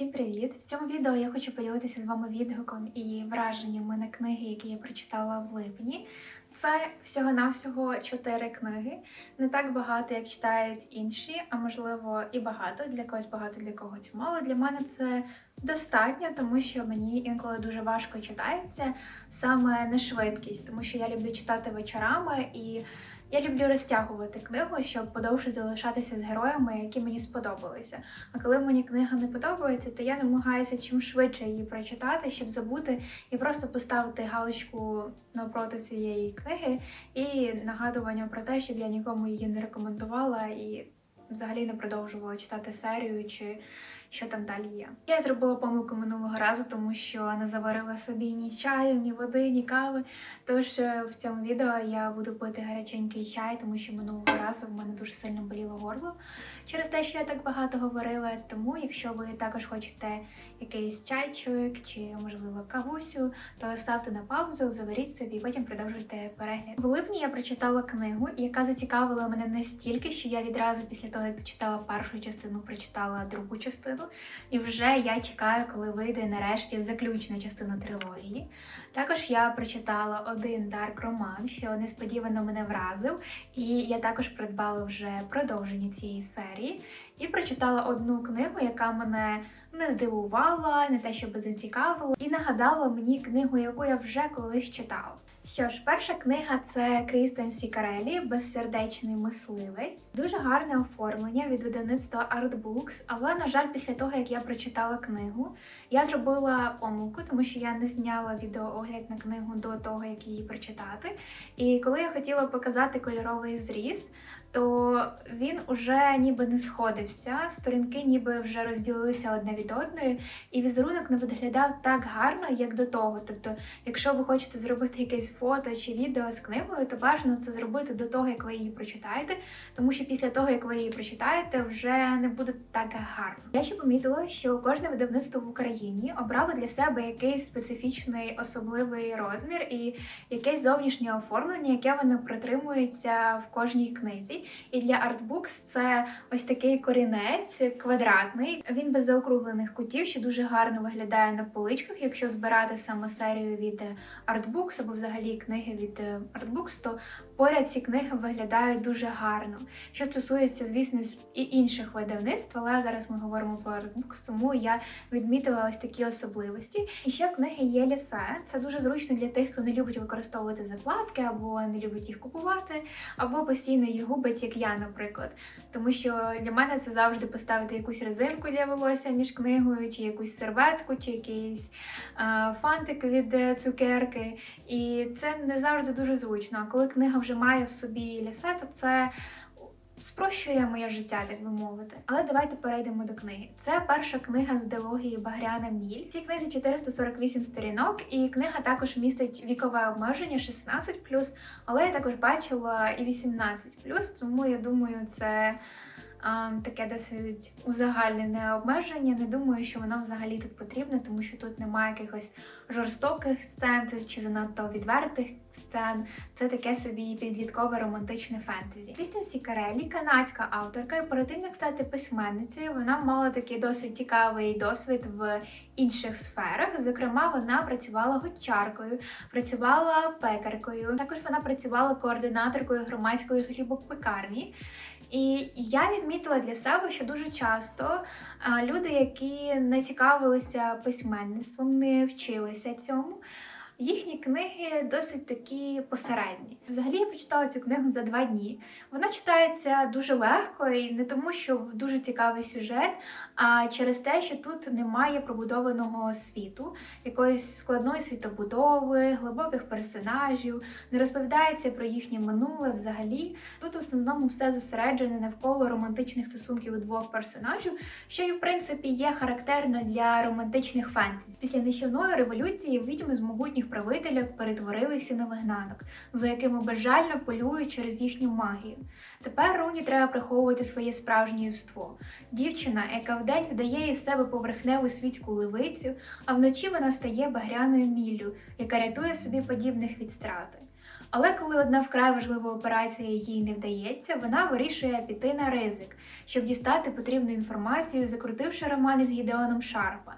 Всім привіт! В цьому відео я хочу поділитися з вами відгуком і враженнями на книги, які я прочитала в липні. Це всього-навсього чотири книги. Не так багато, як читають інші, а можливо і багато. Для когось багато, для когось мало. Для мене це достатньо, тому що мені інколи дуже важко читається саме на швидкість, тому що я люблю читати вечорами і. Я люблю розтягувати книгу, щоб подовше залишатися з героями, які мені сподобалися. А коли мені книга не подобається, то я намагаюся чим швидше її прочитати, щоб забути і просто поставити галочку навпроти цієї книги і нагадування про те, щоб я нікому її не рекомендувала і взагалі не продовжувала читати серію чи що там далі є. Я зробила помилку минулого разу, тому що не заварила собі ні чаю, ні води, ні кави. Тож е, в цьому відео я буду пити гаряченький чай, тому що минулого разу в мене дуже сильно боліло горло через те, що я так багато говорила. Тому, якщо ви також хочете якийсь чайчик чи, можливо, кавусю, то ставте на паузу, заваріть собі, потім продовжуйте перегляд. В липні я прочитала книгу, яка зацікавила мене настільки, що я відразу після того, як дочитала першу частину, прочитала другу частину. І вже я чекаю, коли вийде нарешті заключна частина трилогії. Також я прочитала один дарк роман, що несподівано мене вразив, і я також придбала вже продовження цієї серії. І прочитала одну книгу, яка мене не здивувала, не те, щоб зацікавила, і нагадала мені книгу, яку я вже колись читала. Що ж, перша книга це Крістен Сікарелі Безсердечний мисливець. Дуже гарне оформлення від видавництва Artbooks, але, на жаль, після того, як я прочитала книгу, я зробила помилку, тому що я не зняла відеоогляд на книгу до того, як її прочитати. І коли я хотіла показати кольоровий зріз, то він уже ніби не сходився, сторінки ніби вже розділилися одне від одної, і візерунок не виглядав так гарно, як до того. Тобто, якщо ви хочете зробити якесь фото чи відео з книгою, то бажано це зробити до того, як ви її прочитаєте, тому що після того, як ви її прочитаєте, вже не буде так гарно. Я ще помітила, що кожне видавництво в Україні обрало для себе якийсь специфічний особливий розмір і якесь зовнішнє оформлення, яке воно притримується в кожній книзі. І для Artbooks це ось такий корінець квадратний. Він без заокруглених кутів, що дуже гарно виглядає на поличках. Якщо збирати саме серію від Artbooks або взагалі книги від Artbooks, то поряд ці книги виглядають дуже гарно. Що стосується, звісно, і інших видавництв, але зараз ми говоримо про Artbooks, тому я відмітила ось такі особливості. І ще книги є лісе. Це дуже зручно для тих, хто не любить використовувати закладки, або не любить їх купувати, або постійно їх губить, як я, наприклад. Тому що для мене це завжди поставити якусь резинку для волосся між книгою, чи якусь серветку, чи якийсь е, фантик від е, цукерки. І це не завжди дуже зручно. А коли книга вже має в собі лісе, то це спрощує моє життя, так би мовити. Але давайте перейдемо до книги. Це перша книга з дилогії Багряна Міль. Цій книзі 448 сторінок, і книга також містить вікове обмеження 16+, але я також бачила і 18+, тому я думаю, це. Таке досить узагальнене обмеження. Не думаю, що воно взагалі тут потрібне, тому що тут немає якихось жорстоких сцен чи занадто відвертих сцен. Це таке собі підліткове романтичне фентезі. Крістін Сікарелі, канадська авторка, і перед тим як стати письменницею, вона мала такий досить цікавий досвід в інших сферах. Зокрема, вона працювала гончаркою, працювала пекаркою. Також вона працювала координаторкою громадської хлібопекарні. І я відмітила для себе, що дуже часто люди, які не цікавилися письменництвом, не вчилися цьому. Їхні книги досить такі посередні. Взагалі я прочитала цю книгу за два дні. Вона читається дуже легко і не тому, що дуже цікавий сюжет, а через те, що тут немає пробудованого світу, якоїсь складної світобудови, глибоких персонажів, не розповідається про їхнє минуле взагалі. Тут в основному все зосереджене навколо романтичних стосунків двох персонажів, що і в принципі є характерно для романтичних фентезі. Після нищівної революції відьми з могутніх правителів перетворилися на вигнанок, за якими безжально полюють через їхню магію. Тепер Руні треба приховувати своє справжнє юство. Дівчина, яка вдень вдає із себе поверхневу світську ливицю, а вночі вона стає багряною міллю, яка рятує собі подібних від страти. Але коли одна вкрай важлива операція їй не вдається, вона вирішує піти на ризик, щоб дістати потрібну інформацію, закрутивши роман із Гідеоном Шарпа,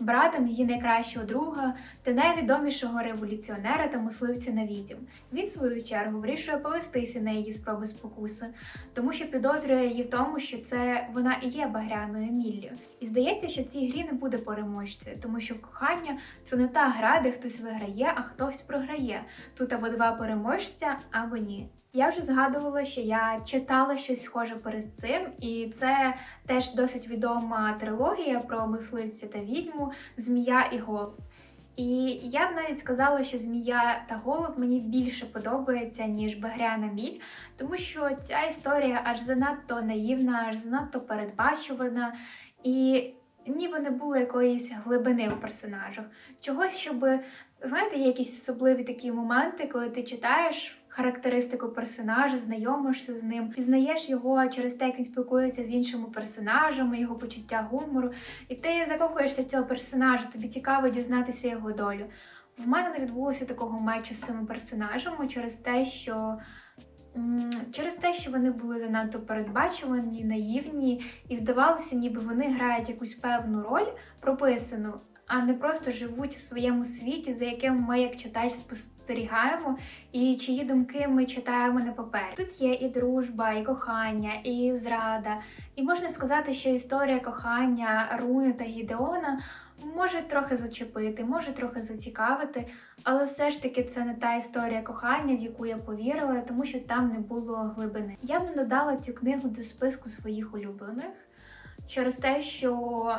братом її найкращого друга та найвідомішого революціонера та мисливця на відьм. Він, в свою чергу, вирішує повестися на її спроби спокуси, тому що підозрює її в тому, що це вона і є багряною міллю. І здається, що в цій грі не буде переможця, тому що кохання це не та гра, де хтось виграє, а хтось програє. Тут або два переможця, або ні. Я вже згадувала, що я читала щось схоже перед цим, і це теж досить відома трилогія про мисливця та відьму Змія і голуб. І я б навіть сказала, що змія та голуб мені більше подобається, ніж Багряна міль, тому що ця історія аж занадто наївна, аж занадто передбачувана, і ніби не було якоїсь глибини в персонажах. Чогось, щоб, знаєте, є якісь особливі такі моменти, коли ти читаєш характеристику персонажа, знайомишся з ним, пізнаєш його через те, як він спілкується з іншими персонажами, його почуття гумору, і ти закохуєшся в цього персонажа, тобі цікаво дізнатися його долю. В мене не відбулося такого мечу з цими персонажами через те, що через те, що вони були занадто передбачувані, наївні, і здавалося, ніби вони грають якусь певну роль прописану, а не просто живуть в своєму світі, за яким ми, як читач, спостерігаємо, і чиї думки ми читаємо на папері. Тут є і дружба, і кохання, і зрада. І можна сказати, що історія кохання Руни та Гідеона може трохи зачепити, може трохи зацікавити, але все ж таки це не та історія кохання, в яку я повірила, тому що там не було глибини. Я б не додала цю книгу до списку своїх улюблених через те, що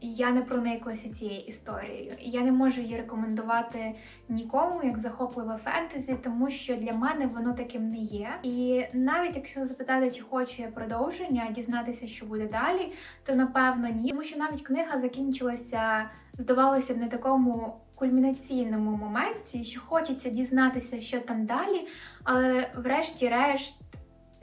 я не прониклася цією історією. Я не можу її рекомендувати нікому як захопливе фентезі, тому що для мене воно таким не є. І навіть якщо запитати, чи хочу я продовження, дізнатися, що буде далі, то напевно ні. Тому що навіть книга закінчилася, здавалося б, не такому. Кульмінаційному моменті, що хочеться дізнатися, що там далі, але врешті-решт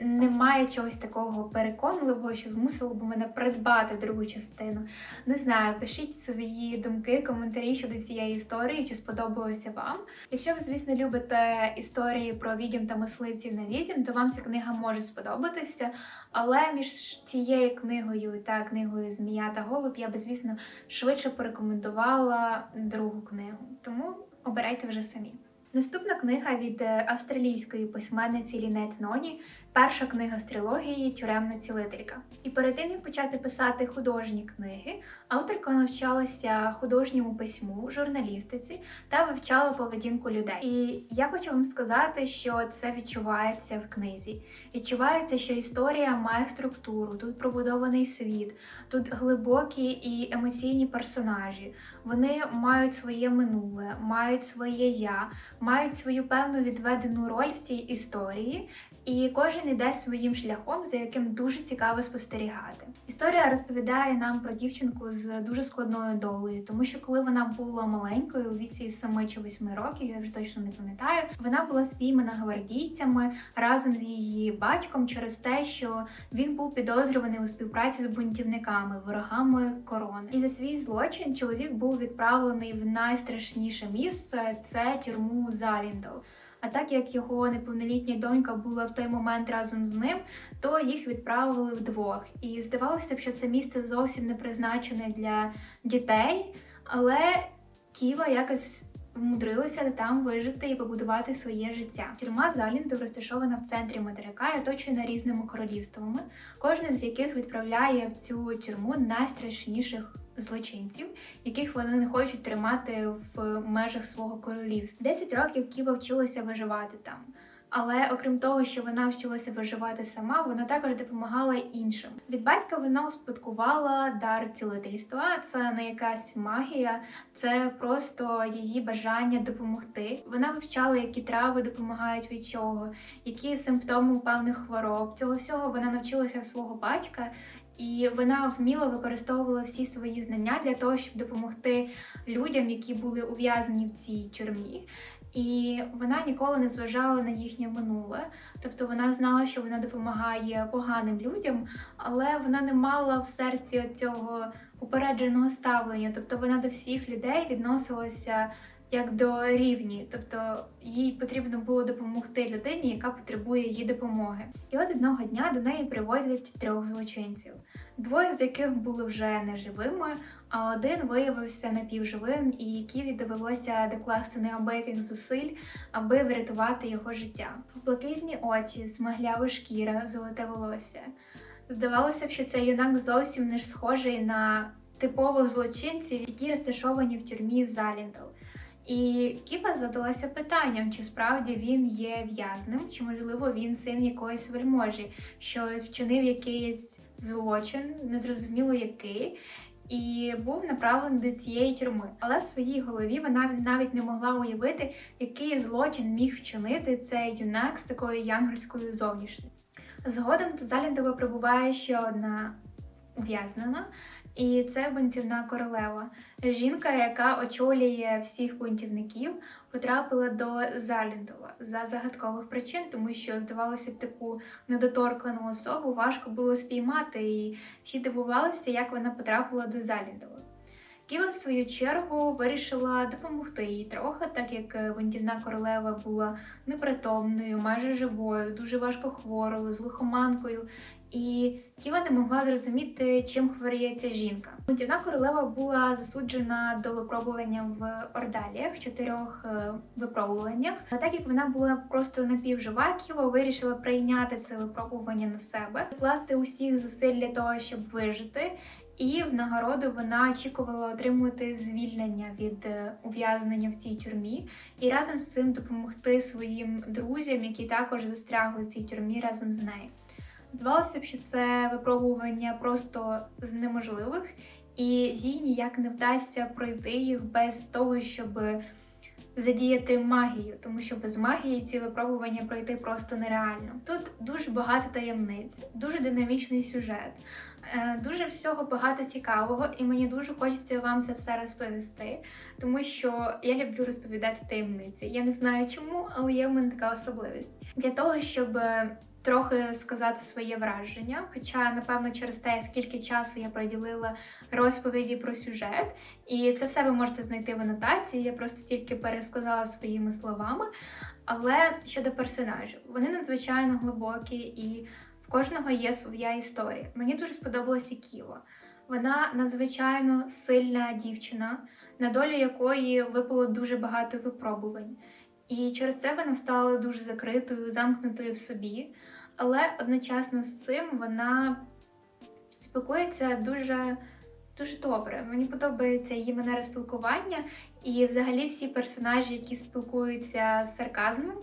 немає чогось такого переконливого, що змусило б мене придбати другу частину. Не знаю, пишіть свої думки, коментарі щодо цієї історії, чи сподобалося вам. Якщо ви, звісно, любите історії про відьом та мисливців на відьм, то вам ця книга може сподобатися. Але між цією книгою та книгою Змія та Голуб я би, звісно, швидше порекомендувала другу книгу. Тому обирайте вже самі. Наступна книга від австралійської письменниці Лінет Ноні, перша книга з трилогії Тюремна цілителька. І перед тим як почати писати художні книги, авторка навчалася художньому письму, журналістиці та вивчала поведінку людей. І я хочу вам сказати, що це відчувається в книзі. Відчувається, що історія має структуру, тут пробудований світ, тут глибокі і емоційні персонажі. Вони мають своє минуле, мають своє я, мають свою певну відведену роль в цій історії. І кожен іде своїм шляхом, за яким дуже цікаво спостерігати. Історія розповідає нам про дівчинку з дуже складною долею, тому що коли вона була маленькою, у віці 7 чи 8 років, я вже точно не пам'ятаю, вона була спіймана гвардійцями разом з її батьком через те, що він був підозрюваний у співпраці з бунтівниками, ворогами корони. І за свій злочин чоловік був відправлений в найстрашніше місце це тюрму Заліндов. А так як його неповнолітня донька була в той момент разом з ним, то їх відправили вдвох. І здавалося б, що це місце зовсім не призначене для дітей, але Ківа якось вмудрилася там вижити і побудувати своє життя. Тюрма Заліндов розташована в центрі материка і оточена різними королівствами, кожне з яких відправляє в цю тюрму найстрашніших злочинців, яких вони не хочуть тримати в межах свого королівства. Десять років Ківа вчилася виживати там. Але окрім того, що вона вчилася виживати сама, вона також допомагала іншим. Від батька вона успадкувала дар цілительства. Це не якась магія, це просто її бажання допомогти. Вона вивчала, які трави допомагають від чого, які симптоми певних хвороб. Цього всього вона навчилася в свого батька. І вона вміло використовувала всі свої знання для того, щоб допомогти людям, які були ув'язнені в цій тюрмі. І вона ніколи не зважала на їхнє минуле. Тобто вона знала, що вона допомагає поганим людям, але вона не мала в серці цього упередженого ставлення. Тобто вона до всіх людей відносилася як до рівні, тобто їй потрібно було допомогти людині, яка потребує її допомоги. І от одного дня до неї привозять трьох злочинців, двоє з яких були вже неживими, а один виявився напівживим, і якій довелося докласти неабияких зусиль, аби врятувати його життя. Блакитні очі, смаглява шкіра, золоте волосся. Здавалося б, що цей юнак зовсім не схожий на типових злочинців, які розташовані в тюрмі Заліндал. І Кіпа задалася питанням, чи справді він є в'язним, чи можливо він син якоїсь вельможі, що вчинив якийсь злочин, незрозуміло який. І був направлений до цієї тюрми, але в своїй голові вона навіть не могла уявити, який злочин міг вчинити цей юнак з такою янгольською зовнішністю. Згодом до Заліндова прибуває ще одна ув'язнена, і це бунтівна королева. Жінка, яка очолює всіх бунтівників, потрапила до Заліндова за загадкових причин, тому що здавалося б таку недоторкану особу важко було спіймати, і всі дивувалися, як вона потрапила до Заліндова. Ківа, в свою чергу, вирішила допомогти їй трохи, так як бунтівна королева була непритомною, майже живою, дуже важко хворою, з лихоманкою. І Ківа не могла зрозуміти, чим хворіє ця жінка. Бунтівна королева була засуджена до випробування в Ордаліях, чотирьох е, випробуваннях. А так як вона була просто напівжива, Ківа вирішила прийняти це випробування на себе, вкласти усіх зусиль для того, щоб вижити. І в нагороду вона очікувала отримати звільнення від е, ув'язнення в цій тюрмі, і разом з цим допомогти своїм друзям, які також застрягли в цій тюрмі разом з нею. Здавалося б, що це випробування просто з неможливих, і їй ніяк не вдасться пройти їх без того, щоб задіяти магію, тому що без магії ці випробування пройти просто нереально. Тут дуже багато таємниць, дуже динамічний сюжет, е, дуже всього багато цікавого, і мені дуже хочеться вам це все розповісти, тому що я люблю розповідати таємниці. Я не знаю чому, але є в мене така особливість для того, щоб трохи сказати своє враження. Хоча, напевно, через те, скільки часу я приділила розповіді про сюжет, і це все ви можете знайти в анотації. Я просто тільки пересказала своїми словами. Але щодо персонажів, вони надзвичайно глибокі і в кожного є своя історія. Мені дуже сподобалася Ківа. Вона надзвичайно сильна дівчина, на долю якої випало дуже багато випробувань. І через це вона стала дуже закритою, замкнутою в собі. Але одночасно з цим вона спілкується дуже дуже добре. Мені подобається її манера спілкування, і взагалі всі персонажі, які спілкуються з сарказмом,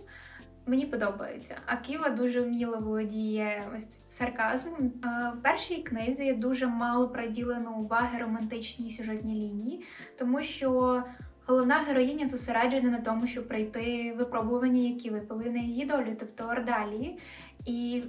мені подобаються. А Ківа дуже вміло володіє ось сарказмом. Е, в першій книзі дуже мало приділено уваги романтичній сюжетній лінії, тому що. Головна героїня зосереджена на тому, щоб пройти випробування, які випали на її долю, тобто ордалії. І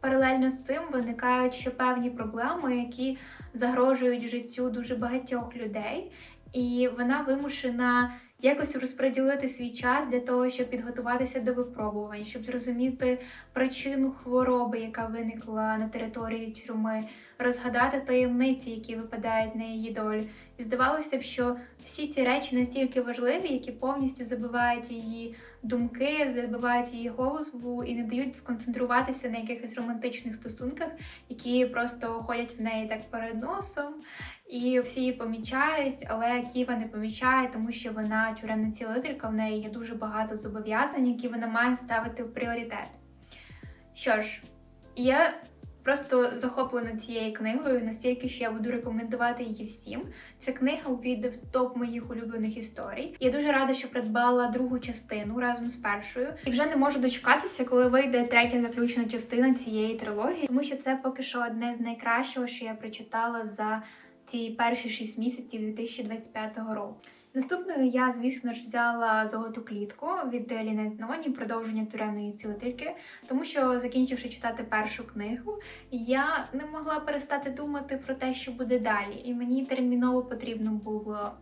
паралельно з цим виникають ще певні проблеми, які загрожують життю дуже багатьох людей, і вона вимушена якось розподілити свій час для того, щоб підготуватися до випробувань, щоб зрозуміти причину хвороби, яка виникла на території тюрми, розгадати таємниці, які випадають на її долю. І здавалося б, що всі ці речі настільки важливі, які повністю забивають її думки, забивають її голову і не дають сконцентруватися на якихось романтичних стосунках, які просто ходять в неї так перед носом. І всі її помічають, але Ківа не помічає, тому що вона тюремна цілителька, в неї є дуже багато зобов'язань, які вона має ставити в пріоритет. Що ж, я просто захоплена цією книгою, настільки, що я буду рекомендувати її всім. Ця книга увійде в топ моїх улюблених історій. Я дуже рада, що придбала другу частину разом з першою. І вже не можу дочекатися, коли вийде третя заключна частина цієї трилогії, тому що це поки що одне з найкращого, що я прочитала за ці перші шість місяців 2025 року. Наступною я, звісно ж, взяла золоту клітку від Лінет Ноні, продовження тюремної цілительки, тому що, закінчивши читати першу книгу, я не могла перестати думати про те, що буде далі, і мені терміново потрібно було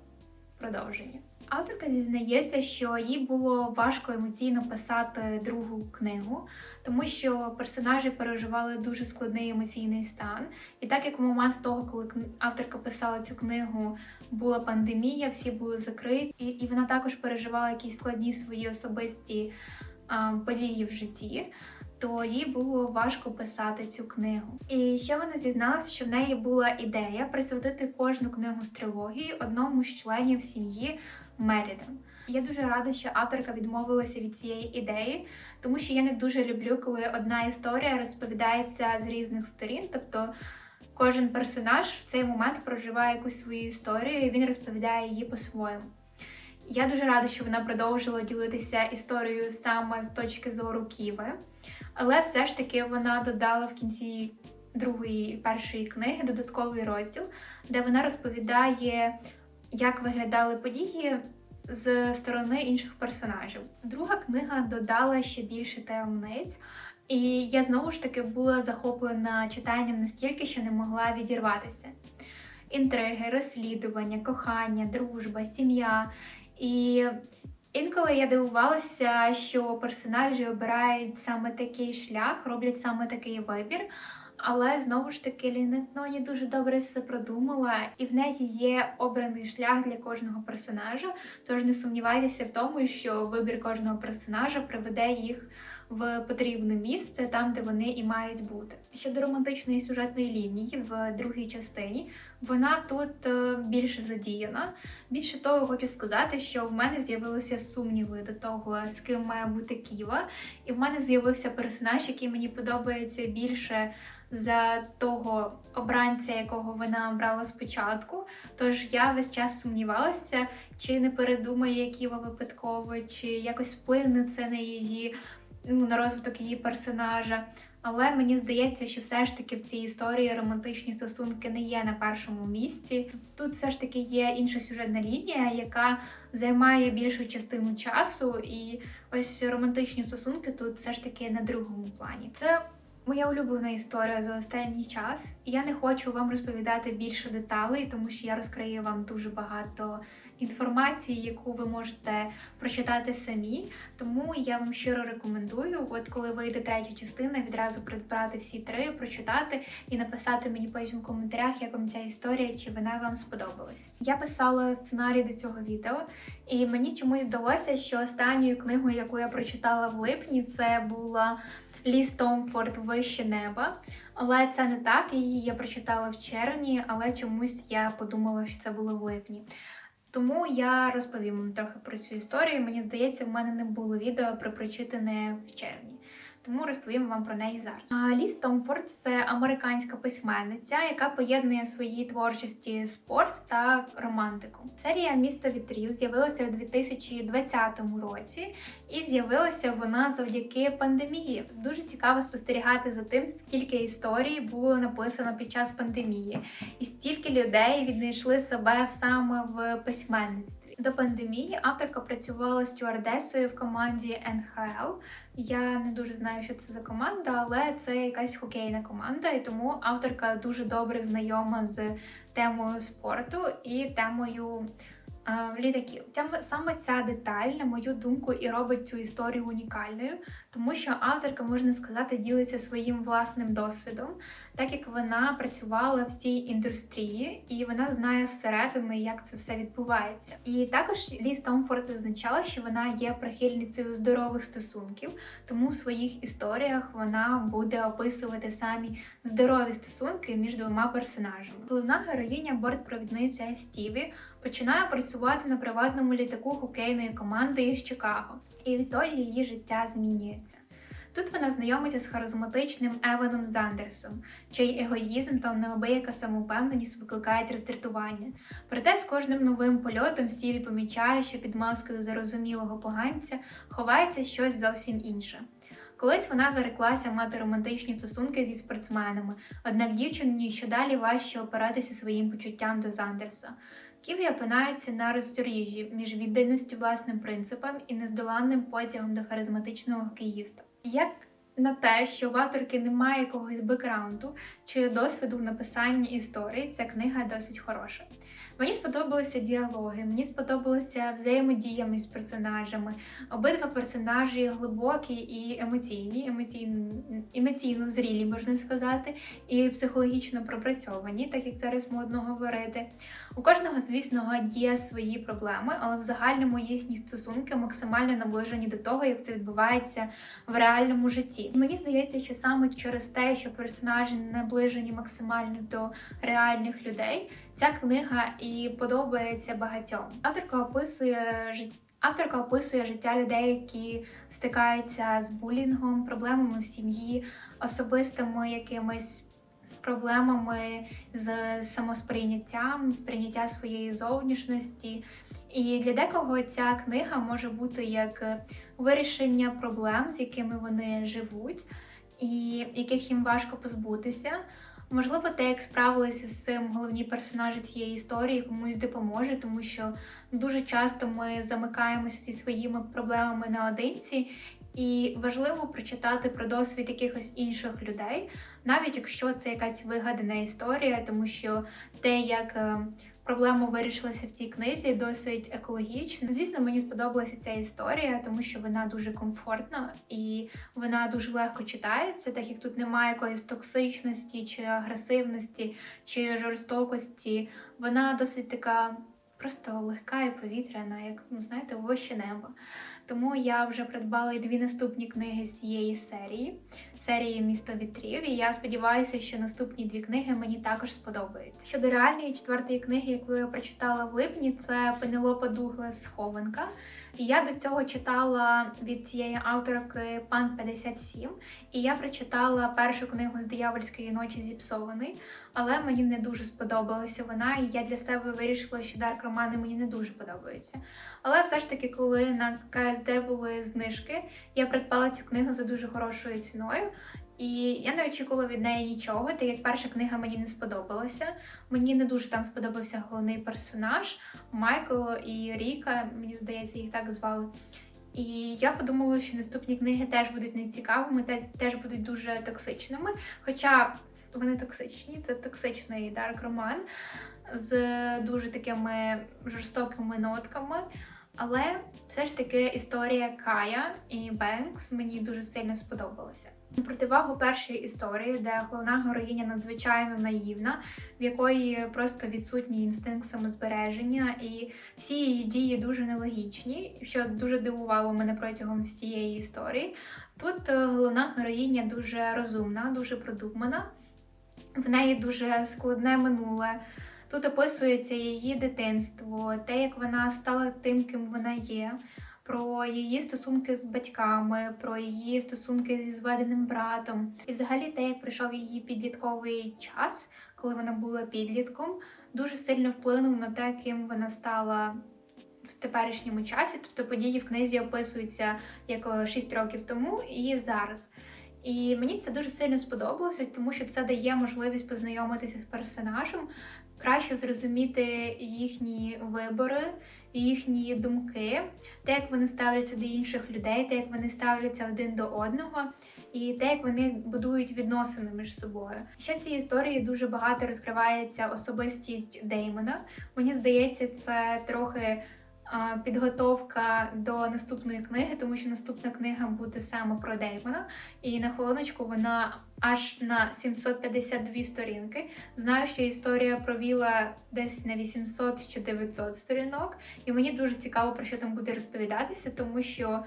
продовження. Авторка зізнається, що їй було важко емоційно писати другу книгу, тому що персонажі переживали дуже складний емоційний стан. І так як в момент того, коли авторка писала цю книгу, була пандемія, всі були закриті, і, і вона також переживала якісь складні свої особисті а, події в житті. То їй було важко писати цю книгу. І ще вона зізналася, що в неї була ідея присвятити кожну книгу з трилогії одному з членів сім'ї Меріден. Я дуже рада, що авторка відмовилася від цієї ідеї, тому що я не дуже люблю, коли одна історія розповідається з різних сторін. Тобто кожен персонаж в цей момент проживає якусь свою історію, і він розповідає її по-своєму. Я дуже рада, що вона продовжила ділитися історією саме з точки зору Ківи, але все ж таки вона додала в кінці другої і першої книги додатковий розділ, де вона розповідає, як виглядали події з сторони інших персонажів. Друга книга додала ще більше таємниць, і я знову ж таки була захоплена читанням настільки, що не могла відірватися. Інтриги, розслідування, кохання, дружба, сім'я. І інколи я дивувалася, що персонажі обирають саме такий шлях, роблять саме такий вибір. Але знову ж таки Ноні дуже добре все продумала, і в неї є обраний шлях для кожного персонажа. Тож не сумнівайтеся в тому, що вибір кожного персонажа приведе їх в потрібне місце, там де вони і мають бути. Щодо романтичної сюжетної лінії в другій частині, вона тут е, більше задіяна. Більше того, хочу сказати, що в мене з'явилися сумніви до того, з ким має бути Ківа, і в мене з'явився персонаж, який мені подобається більше за того обранця, якого вона обрала спочатку. Тож я весь час сумнівалася, чи не передумає Ківа випадково, чи якось вплине це на її ну, на розвиток її персонажа. Але мені здається, що все ж таки в цій історії романтичні стосунки не є на першому місці. Тут, все ж таки є інша сюжетна лінія, яка займає більшу частину часу, і ось романтичні стосунки тут все ж таки на другому плані. Це моя улюблена історія за останній час. Я не хочу вам розповідати більше деталей, тому що я розкрию вам дуже багато інформації, яку ви можете прочитати самі. Тому я вам щиро рекомендую, от коли вийде третя частина, відразу придбати всі три, прочитати і написати мені потім в коментарях, як вам ця історія, чи вона вам сподобалась. Я писала сценарій до цього відео, і мені чомусь здалося, що останньою книгою, яку я прочитала в липні, це була Ліс Томфорд Вище неба. Але це не так. Її я прочитала в червні, але чомусь я подумала, що це було в липні. Тому я розповім вам трохи про цю історію. Мені здається, в мене не було відео про прочитане в червні. Тому розповім вам про неї зараз. Ліс Томфорд це американська письменниця, яка поєднує в своїй творчості спорт та романтику. Серія міста вітрів з'явилася у 2020 році, і з'явилася вона завдяки пандемії. Дуже цікаво спостерігати за тим, скільки історій було написано під час пандемії, і стільки людей віднайшли себе саме в письменництві. До пандемії авторка працювала стюардесою в команді НХЛ. Я не дуже знаю, що це за команда, але це якась хокейна команда, і тому авторка дуже добре знайома з темою спорту і темою літаків. Ця- Саме ця деталь, на мою думку, і робить цю історію унікальною, тому що авторка, можна сказати, ділиться своїм власним досвідом, так як вона працювала в цій індустрії, і вона знає зсередини, як це все відбувається. І також Ліс Томфорд зазначала, що вона є прихильницею здорових стосунків, тому в своїх історіях вона буде описувати самі здорові стосунки між двома персонажами. Головна героїня бортпровідниця Стіві починає працювати на приватному літаку хокейної команди із Чикаго, і відтоді її життя змінюється. Тут вона знайомиться з харизматичним Еваном Зандерсом, чий егоїзм та неабияка самовпевненість викликають роздратування. Проте з кожним новим польотом Стіві помічає, що під маскою зарозумілого поганця ховається щось зовсім інше. Колись вона зареклася мати романтичні стосунки зі спортсменами, однак дівчині щодалі важче опиратися своїм почуттям до Зандерса. Ківі опинається на роздоріжжі між відданістю власним принципам і нездоланним потягом до харизматичного хокеїста. Як на те, що в авторки немає якогось бекграунду чи досвіду в написанні історії, ця книга досить хороша. Мені сподобалися діалоги, мені сподобалася взаємодія між персонажами. Обидва персонажі глибокі і емоційні, емоційно, емоційно зрілі, можна сказати, і психологічно пропрацьовані, так як зараз модно говорити. У кожного, звісно, є свої проблеми, але в загальному їхні стосунки максимально наближені до того, як це відбувається в реальному житті. Мені здається, що саме через те, що персонажі наближені максимально до реальних людей, ця книга і подобається багатьом. Авторка описує життя. Авторка описує життя людей, які стикаються з булінгом, проблемами в сім'ї, особистими якимись проблемами з самосприйняттям, сприйняття своєї зовнішності. І для декого ця книга може бути як вирішення проблем, з якими вони живуть, і яких їм важко позбутися. Можливо, те, як справилися з цим головні персонажі цієї історії, комусь допоможе, тому що дуже часто ми замикаємося зі своїми проблемами наодинці, і важливо прочитати про досвід якихось інших людей, навіть якщо це якась вигадана історія, тому що те, як е, проблема вирішилася в цій книзі, досить екологічно. Звісно, мені сподобалася ця історія, тому що вона дуже комфортна і вона дуже легко читається, так як тут немає якоїсь токсичності чи агресивності чи жорстокості. Вона досить така. Просто легка і повітряна, як ну знаєте, вище небо. Тому я вже придбала і дві наступні книги з цієї серії, серії Місто вітрів. І я сподіваюся, що наступні дві книги мені також сподобаються. Щодо реальної четвертої книги, яку я прочитала в липні, це Пенелопа Дуглас Схованка. І я до цього читала від цієї авторки Пан 57. І я прочитала першу книгу з диявольської ночі зіпсований, але мені не дуже сподобалася вона, і я для себе вирішила, що дарк романи мені не дуже подобаються. Але все ж таки, коли на КСД були знижки, я придбала цю книгу за дуже хорошою ціною. І я не очікувала від неї нічого, так як перша книга мені не сподобалася. Мені не дуже там сподобався головний персонаж Майкл і Ріка, мені здається, їх так звали. І я подумала, що наступні книги теж будуть нецікавими, теж будуть дуже токсичними. Хоча вони токсичні, це токсичний дарк роман з дуже такими жорстокими нотками. Але все ж таки історія Кая і Бенкс мені дуже сильно сподобалася. Противагу першої історії, де головна героїня надзвичайно наївна, в якої просто відсутній інстинкт самозбереження, і всі її дії дуже нелогічні, що дуже дивувало мене протягом всієї історії. Тут е, головна героїня дуже розумна, дуже продумана, в неї дуже складне минуле. Тут описується її дитинство, те, як вона стала тим, ким вона є, про її стосунки з батьками, про її стосунки зі зведеним братом, і взагалі те, як прийшов її підлітковий час, коли вона була підлітком, дуже сильно вплинув на те, ким вона стала. В теперішньому часі, тобто події в книзі описуються як 6 років тому і зараз. І мені це дуже сильно сподобалося, тому що це дає можливість познайомитися з персонажем, краще зрозуміти їхні вибори, їхні думки, те, як вони ставляться до інших людей, те, як вони ставляться один до одного, і те, як вони будують відносини між собою. Ще в цій історії дуже багато розкривається особистість Деймона. Мені здається, це трохи підготовка до наступної книги, тому що наступна книга буде саме про Деймона. І на хвилиночку вона аж на 752 сторінки. Знаю, що історія провіла десь на 800 чи 900 сторінок, і мені дуже цікаво про що там буде розповідатися, тому що.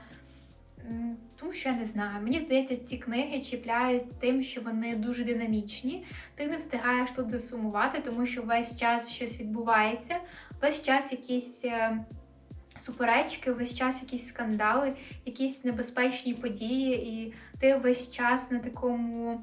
Тому що я не знаю. Мені здається, ці книги чіпляють тим, що вони дуже динамічні. Ти не встигаєш тут засумувати, тому що весь час щось відбувається, весь час якісь е, суперечки, весь час якісь скандали, якісь небезпечні події, і ти весь час на такому.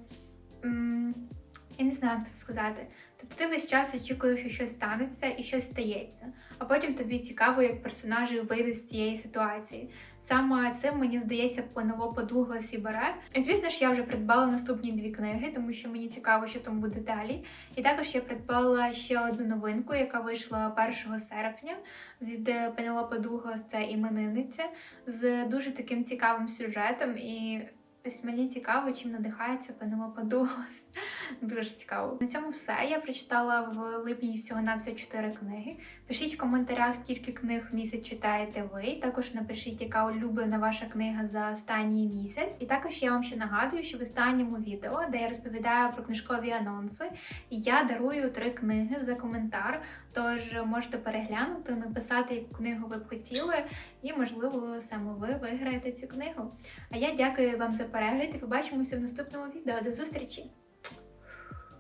Я не знаю, як це сказати. Тобто ти весь час очікуєш, що щось станеться і щось стається, а потім тобі цікаво, як персонажі вийдуть з цієї ситуації. Саме цим мені здається, Пенелопа Дуглас і бере. Звісно ж, я вже придбала наступні дві книги, тому що мені цікаво, що там буде далі. І також я придбала ще одну новинку, яка вийшла 1 серпня від Пенелопи Дуглас, це іменинниця з дуже таким цікавим сюжетом і. Ось мені цікаво, чим надихається Пенелопа Дуглас. Дуже цікаво. На цьому все. Я прочитала в липні всього на всього 4 книги. Пишіть в коментарях, скільки книг в місяць читаєте ви. Також напишіть, яка улюблена ваша книга за останній місяць. І також я вам ще нагадую, що в останньому відео, де я розповідаю про книжкові анонси, я дарую три книги за коментар. Тож можете переглянути, написати, яку книгу ви б хотіли, і можливо саме ви виграєте цю книгу. А я дякую вам за перегляд і побачимося в наступному відео. До зустрічі!